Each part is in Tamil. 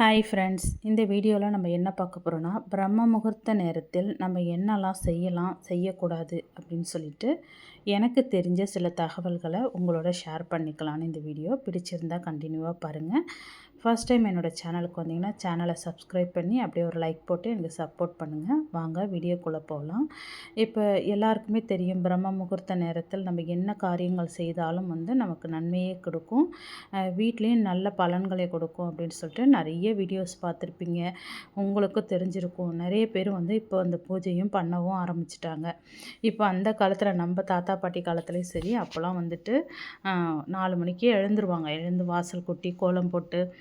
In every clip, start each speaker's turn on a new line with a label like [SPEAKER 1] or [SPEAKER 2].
[SPEAKER 1] ஹாய் ஃப்ரெண்ட்ஸ் இந்த வீடியோவில் நம்ம என்ன பார்க்க போகிறோன்னா பிரம்ம முகூர்த்த நேரத்தில் நம்ம என்னெல்லாம் செய்யலாம் செய்யக்கூடாது அப்படின்னு சொல்லிட்டு எனக்கு தெரிஞ்ச சில தகவல்களை உங்களோட ஷேர் பண்ணிக்கலான்னு இந்த வீடியோ பிடிச்சிருந்தால் கண்டினியூவாக பாருங்கள் ஃபர்ஸ்ட் டைம் என்னோடய சேனலுக்கு வந்தீங்கன்னா சேனலை சப்ஸ்கிரைப் பண்ணி அப்படியே ஒரு லைக் போட்டு எனக்கு சப்போர்ட் பண்ணுங்கள் வாங்க வீடியோக்குள்ளே போகலாம். இப்போ எல்லாருக்குமே தெரியும் பிரம்ம முகூர்த்த நேரத்தில் நம்ம என்ன காரியங்கள் செய்தாலும் வந்து நமக்கு நன்மையே கொடுக்கும். வீட்லேயும் நல்ல பலன்களை கொடுக்கும் அப்படின்னு சொல்லிட்டு நிறைய வீடியோஸ் பார்த்துருப்பீங்க. உங்களுக்கும் தெரிஞ்சிருக்கும். நிறைய பேர் வந்து இப்போ அந்த பூஜையும் பண்ணவும் ஆரம்பிச்சிட்டாங்க. இப்போ அந்த காலத்தில் நம்ம தாத்தா பாட்டி காலத்துலேயும் சரி அப்போல்லாம் வந்துட்டு நாலு மணிக்கே எழுந்துருவாங்க. எழுந்து வாசல் கொட்டி கோலம் போட்டு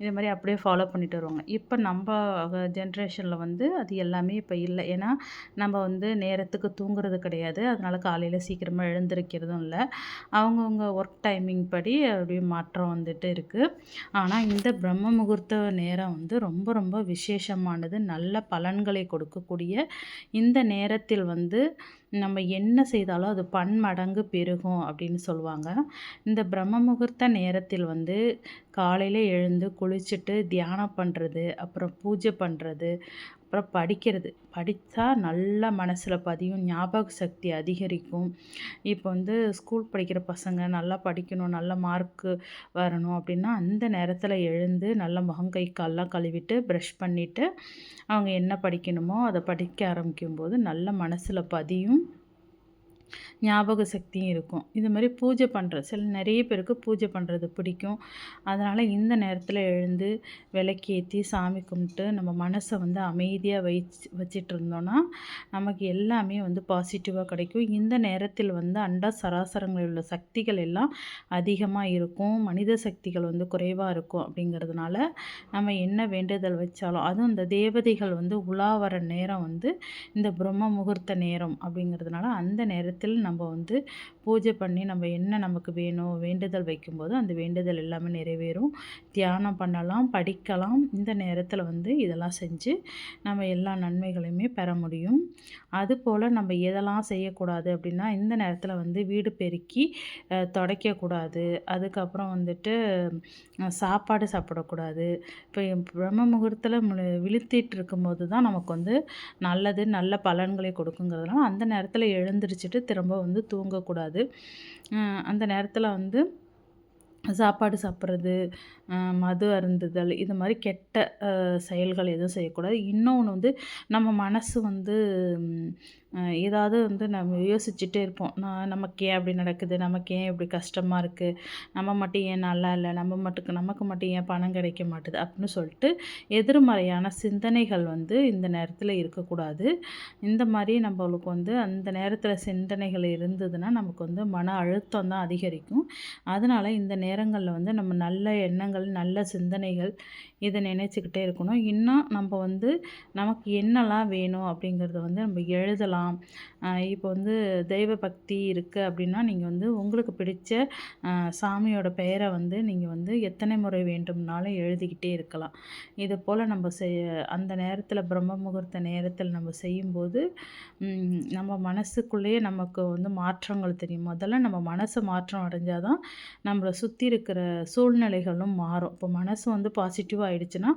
[SPEAKER 1] இதே மாதிரி அப்படியே ஃபாலோ பண்ணிட்டு வருவாங்க. இப்போ நம்ம ஜென்ரேஷனில் வந்து அது எல்லாமே இப்போ இல்லை. ஏன்னா நம்ம வந்து நேரத்துக்கு தூங்குறது கிடையாது. அதனால் காலையில் சீக்கிரமாக எழுந்திருக்கிறதும் இல்லை. அவங்கவுங்க ஒர்க் டைமிங் படி அப்படியே மாற்றம் வந்துட்டு இருக்குது ஆனால் இந்த பிரம்ம முகூர்த்த நேரம் வந்து ரொம்ப ரொம்ப விசேஷமானது. நல்ல பலன்களை கொடுக்கக்கூடிய இந்த நேரத்தில் வந்து நம்ம என்ன செய்தாலும் அது பன்மடங்கு பெருகும் அப்படின்னு சொல்லுவாங்க. இந்த பிரம்ம முகூர்த்த நேரத்தில் வந்து காலையில் எழுந்து குளிச்சுட்டு தியானம் பண்ணுறது அப்புறம் பூஜை பண்ணுறது அப்புறம் படிக்கிறது. படித்தா நல்லா மனசில் பதியும் ஞாபக சக்தி அதிகரிக்கும். இப்போ வந்து ஸ்கூல் படிக்கிற பசங்க நல்லா படிக்கணும் நல்ல மார்க்கு வரணும் அப்படின்னா அந்த நேரத்தில் எழுந்து நல்ல முகம் கை கால்லாம் கழுவிட்டு ப்ரஷ் பண்ணிவிட்டு அவங்க என்ன படிக்கணுமோ அதை படிக்க ஆரம்பிக்கும்போது நல்ல மனசில் பதியும். ஞாபக சக்தியும் இருக்கும். இது மாதிரி பூஜை பண்ணுற சில நிறைய பேருக்கு பூஜை பண்ணுறது பிடிக்கும். அதனால் இந்த நேரத்தில் எழுந்து விளக்கேற்றி சாமி கும்பிட்டு நம்ம மனசை வந்து அமைதியாக வச்சு வச்சிட்டு இருந்தோன்னா நமக்கு எல்லாமே வந்து பாசிட்டிவாக கிடைக்கும். இந்த நேரத்தில் வந்து அண்டா சராசரங்களில் உள்ள சக்திகள் எல்லாம் அதிகமாக இருக்கும். மனித சக்திகள் வந்து குறைவாக இருக்கும் அப்படிங்கிறதுனால நம்ம என்ன வேண்டுதல் வச்சாலும் அதுவும் இந்த தேவதைகள் வந்து உலா வர நேரம் வந்து இந்த பிரம்ம முகூர்த்த நேரம் அப்படிங்கிறதுனால அந்த நேரத்தில் நம்ம வந்து பூஜை பண்ணி நம்ம என்ன நமக்கு வேணும் வேண்டுதல் வைக்கும்போது அந்த வேண்டுதல் எல்லாமே நிறைவேறும். தியானம் பண்ணலாம் படிக்கலாம். இந்த நேரத்தில் வந்து இதெல்லாம் செஞ்சு நம்ம எல்லா நன்மைகளையுமே பெற முடியும். அதுபோல் நம்ம எதெல்லாம் செய்யக்கூடாது அப்படின்னா இந்த நேரத்தில் வந்து வீடு பெருக்கி துடைக்கக்கூடாது. அதுக்கப்புறம் வந்துட்டு சாப்பாடு சாப்பிடக்கூடாது. இப்போ பிரம்ம முகூர்த்தத்தில் விழுத்திட்டு இருக்கும்போது தான் நமக்கு வந்து நல்லது நல்ல பலன்களை கொடுக்குங்கிறதுனால அந்த நேரத்தில் எழுந்திரிச்சிட்டு திரும்ப வந்து தூங்கக்கூடாது. அந்த நேரத்தில் வந்து சாப்பாடு சாப்பிட்றது மது அருந்துதல் இது மாதிரி கெட்ட செயல்கள் எதுவும் செய்யக்கூடாது. இன்னொன்று வந்து நம்ம மனசு வந்து ஏதாவது வந்து நம்ம யோசிச்சுட்டே இருப்போம். நான் நமக்கு ஏன் அப்படி நடக்குது? நமக்கு ஏன் இப்படி கஷ்டமாக இருக்குது நம்ம மட்டும் ஏன் நல்லா இல்லை? நம்ம மட்டுக்கு நமக்கு மட்டும் ஏன் பணம் கிடைக்க மாட்டுது? அப்படின்னு சொல்லிட்டு எதிர்மறையான சிந்தனைகள் வந்து இந்த நேரத்தில் இருக்கக்கூடாது. இந்த மாதிரி நம்மளுக்கு வந்து அந்த நேரத்தில் சிந்தனைகள் இருந்ததுன்னா நமக்கு வந்து மன அழுத்தம் தான் அதிகரிக்கும். அதனால் இந்த நேரங்களில் வந்து நம்ம நல்ல எண்ணங்கள் நல்ல சிந்தனைகள் இதை நினச்சிக்கிட்டே இருக்கணும். இன்னும் நம்ம வந்து நமக்கு என்னெல்லாம் வேணும் அப்படிங்கிறத வந்து நம்ம எழுதலாம். இருக்கலாம். இப்போ வந்து தெய்வ பக்தி இருக்குது அப்படின்னா நீங்கள் வந்து உங்களுக்கு பிடிச்ச சாமியோட பெயரை வந்து நீங்கள் வந்து எத்தனை முறை வேண்டும்னாலும் எழுதிக்கிட்டே இருக்கலாம். இது போல் நம்ம செய்ய அந்த நேரத்தில் பிரம்ம முகூர்த்த நேரத்தில் நம்ம செய்யும்போது நம்ம மனசுக்குள்ளேயே நமக்கு வந்து மாற்றங்கள் தெரியும். முதல்ல நம்ம மனசு மாற்றம் அடைஞ்சால் தான் நம்மளை சுற்றி இருக்கிற சூழ்நிலைகளும் மாறும். இப்போ மனசு வந்து பாசிட்டிவாக ஆகிடுச்சுன்னா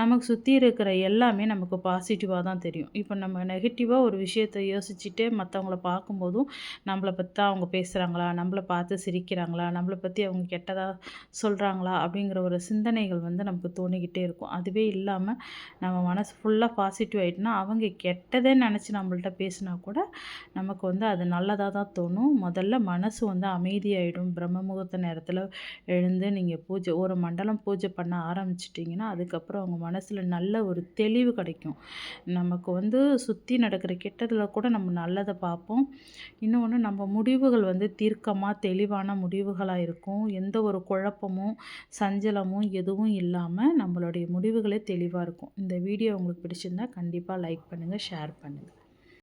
[SPEAKER 1] நமக்கு சுற்றி இருக்கிற எல்லாமே நமக்கு பாசிட்டிவாக தான் தெரியும். இப்போ நம்ம நெகட்டிவாக ஒரு விஷயத்தை யோசிச்சுட்டு மற்றவங்கள பார்க்கும்போதும் நம்மளை பற்றி அவங்க பேசுகிறாங்களா நம்மளை பார்த்து சிரிக்கிறாங்களா? நம்மளை பற்றி அவங்க கெட்டதாக சொல்கிறாங்களா அப்படிங்கிற ஒரு சிந்தனைகள் வந்து நமக்கு தோணிக்கிட்டே இருக்கும். அதுவே இல்லாமல் நம்ம மனசு ஃபுல்லாக பாசிட்டிவ் ஆகிட்டுனா அவங்க கெட்டதே நினச்சி நம்மள்ட்ட பேசினா கூட நமக்கு வந்து அது நல்லதாக தான் தோணும். முதல்ல மனசு வந்து அமைதியாகிடும் பிரம்ம முகூர்த்த நேரத்தில் எழுந்து நீங்கள் பூஜை ஒரு மண்டலம் பூஜை பண்ண ஆரம்பிச்சிட்டிங்கன்னா அதுக்கப்புறம் அவங்க மனசில் நல்ல ஒரு தெளிவு கிடைக்கும். நமக்கு வந்து சுற்றி நடக்கிற கெட்டதில் கூட நம்ம நல்லதை பார்ப்போம். இன்னொன்று நம்ம முடிவுகள் வந்து தீர்க்கமாக தெளிவான முடிவுகளாக இருக்கும். எந்த ஒரு குழப்பமும் சஞ்சலமும் எதுவும் இல்லாமல் நம்மளுடைய முடிவுகளே தெளிவாக இருக்கும். இந்த வீடியோ உங்களுக்கு பிடிச்சிருந்தா கண்டிப்பாக லைக் பண்ணுங்கள் ஷேர் பண்ணுங்கள்